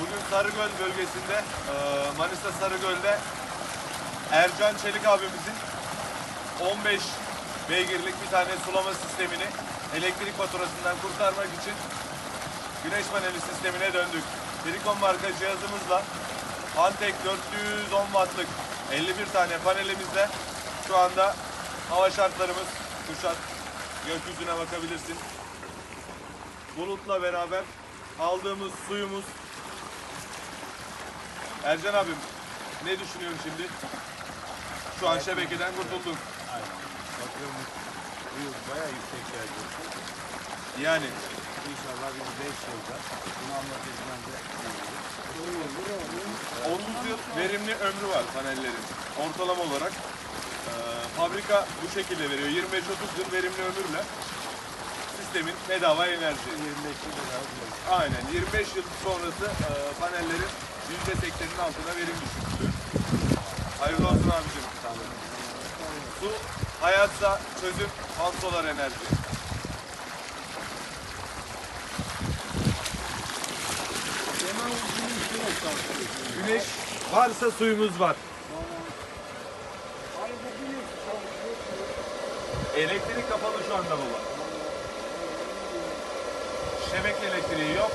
bugün Sarıgöl bölgesinde, e, Manisa Sarıgöl'de Ercan Çelik abimizin 15 beygirlik bir tane sulama sistemini elektrik faturasından kurtarmak için güneş paneli sistemine döndük. Tricon marka cihazımızla Antek 410 wattlık 51 tane panelimizle şu anda hava şartlarımız kuşat. Gökyüzüne bakabilirsin. Bulutla beraber aldığımız suyumuz. Ercan abim ne düşünüyorsun şimdi? Şu an şebekeden kurtulduk. Aynen. Bakıyorum bu yıl bayağı yüksek geldi. Yani İnşallah biz 5 yılda bunu anlatacağım da 30 yıl verimli ömrü var panellerin. Ortalama olarak e, fabrika bu şekilde veriyor. 25-30 yıl verimli ömürle sistemin bedava enerji. 25 yılda daha buluruz. Aynen 25 yıl sonrası e, panellerin %80'in altına verim düşürülüyor. Hayırlı olsun abicim. Su hayatsa çözüm solar enerji. Güneş varsa suyumuz var. Elektrik kapalı şu anda baba. Şebeke elektriği yok.